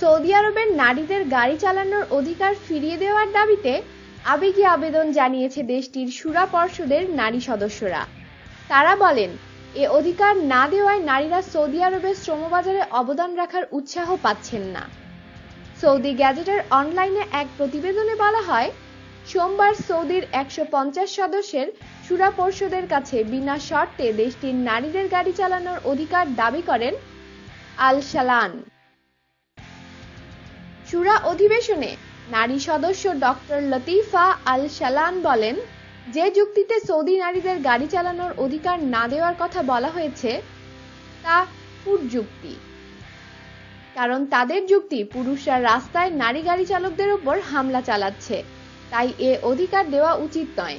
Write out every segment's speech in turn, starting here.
Saudi আরবের নারীদের গাড়ি চালানোর অধিকার ফিরিয়ে দেওয়ার দাবিতে আবেগী আবেদন জানিয়েছে দেশটির সুরা পর্ষদের নারী সদস্যরা। তারা বলেন, এ অধিকার না দেওয়ায় নারীরা সৌদি আরবের শ্রমবাজারে অবদান রাখার উৎসাহ পাচ্ছেন না। সৌদি গ্যাজেটের অনলাইনে এক প্রতিবেদনে বলা হয়, সোমবার সৌদির একশো পঞ্চাশ সদস্যের সুরা পর্ষদের কাছে বিনা শর্তে দেশটির নারীদের গাড়ি চালানোর অধিকার দাবি করেন আল শালান সুরা অধিবেশনে নারী সদস্য ডক্টর লতিফা আল শালান বলেন, যে যুক্তিতে সৌদি নারীদের গাড়ি চালানোর অধিকার না দেওয়ার কথা বলা হয়েছে, তা ফুট যুক্তি। কারণ তাদের যুক্তি, পুরুষরা রাস্তায় নারী গাড়ি চালকদের উপর হামলা চালাচ্ছে। তাই এ অধিকার দেওয়া উচিত নয়।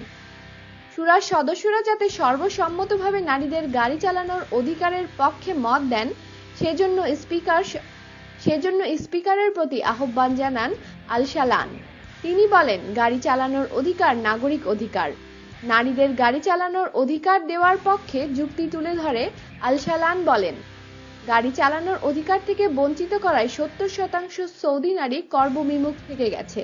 সুরার সদস্যরা যাতে সর্বসম্মতভাবে নারীদের গাড়ি চালানোর অধিকারের পক্ষে মত দেন, সেজন্য স্পিকার সেজন্য স্পিকারের প্রতি আহ্বান জানান আল শালান তিনি বলেন, গাড়ি চালানোর অধিকার নাগরিক অধিকার। নারীদের গাড়ি চালানোর অধিকার দেওয়ার পক্ষে যুক্তি তুলে ধরে আল শালান বলেন, গাড়ি চালানোর অধিকার থেকে বঞ্চিত করায় সত্তর শতাংশ সৌদি নারী কর্মবিমুখ থেকে গেছে।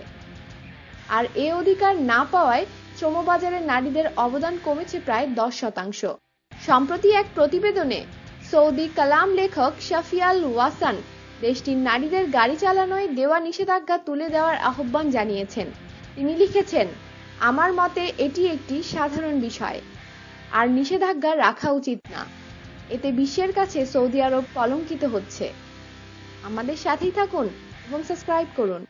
আর এ অধিকার না পাওয়ায় শ্রমবাজারে নারীদের অবদান কমেছে প্রায় দশ শতাংশ। সম্প্রতি এক প্রতিবেদনে সৌদি কালাম লেখক শাফিয়াল ওয়াসান দেশটির নারীদের গাড়ি চালানোয় দেওয়া নিষেধাজ্ঞা তুলে দেওয়ার আহ্বান জানিয়েছেন। তিনি লিখেছেন, আমার মতে এটি একটি সাধারণ বিষয়, আর নিষেধাজ্ঞা রাখা উচিত না। এতে বিশ্বের কাছে সৌদি আরব কলঙ্কিত হচ্ছে। আমাদের সাথেই থাকুন এবং সাবস্ক্রাইব করুন।